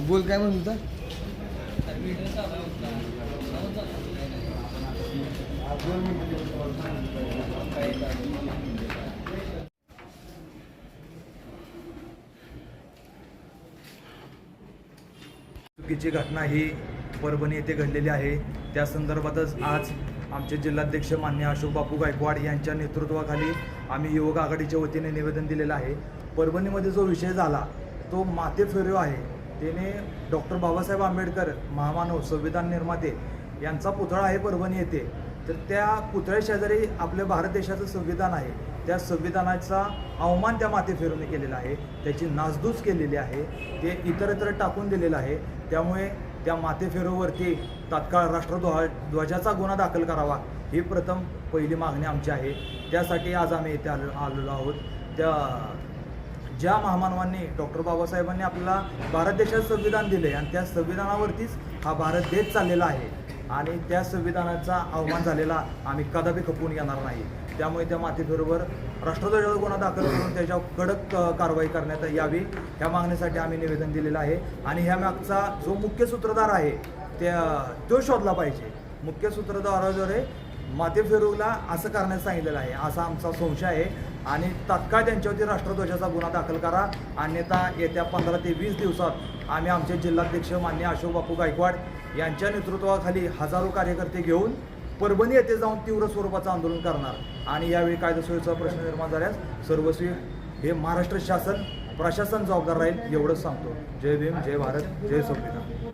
बोल काय म्हणत होता? चुकीची घटना ही परभणी येथे घडलेली आहे. त्या संदर्भातच आज आमचे जिल्हाध्यक्ष मान्य अशोक बापू गायकवाड यांच्या नेतृत्वाखाली आम्ही युवक आघाडीच्या वतीने निवेदन दिलेलं आहे. परभणीमध्ये जो विषय झाला तो माते फेऱ्यो आहे. त्याने डॉक्टर बाबासाहेब आंबेडकर महामानव संविधान निर्माते यांचा पुतळा आहे परभणी येथे तर त्या पुतळ्या शेजारी आपल्या भारत देशाचं संविधान आहे. त्या संविधानाचा अवमान त्या मातेफेरून केलेला आहे. त्याची नासधूस केलेली आहे. ते इतरत्र टाकून दिलेलं आहे. त्यामुळे त्या मातेफेरोवरती तात्काळ राष्ट्रध्वज ध्वजाचा गुन्हा दाखल करावा ही प्रथम पहिली मागणी आमची आहे. त्यासाठी आज आम्ही इथे आलो आलेलो आहोत. त्या ज्या महामानवांनी डॉक्टर बाबासाहेबांनी आपल्याला भारत देशात संविधान दिले आणि त्या संविधानावरतीच हा भारत देश चाललेला आहे आणि त्या संविधानाचा अवमान झालेला आम्ही कदापि खपवून घेणार नाही. त्यामुळे त्या मातेबरोबर राष्ट्रध्वजावर गुन्हा दाखल करून त्याच्यावर कडक कारवाई करण्यात यावी ह्या मागणीसाठी आम्ही निवेदन दिलेलं आहे. आणि ह्या मागचा जो मुख्य सूत्रधार आहे त्या तो शोधला पाहिजे. मुख्य सूत्रधाराद्वारे माते फेरूला असं करण्यास सांगितलेलं आहे. असा आमचा संशय आहे. आणि तात्काळ त्यांच्यावरती राष्ट्रध्वजाचा गुन्हा दाखल करा. अन्यथा येत्या पंधरा ते वीस दिवसात आम्ही आमचे जिल्हाध्यक्ष मान्य अशोक बापू गायकवाड यांच्या नेतृत्वाखाली हजारो कार्यकर्ते घेऊन परभणी येथे जाऊन तीव्र स्वरूपाचं आंदोलन करणार. आणि यावेळी कायदेसुव्यवस्था प्रश्न निर्माण झाल्यास सर्वस्वी हे महाराष्ट्र शासन प्रशासन जबाबदार राहील एवढंच सांगतो. जय भीम जय भारत जय संविधान.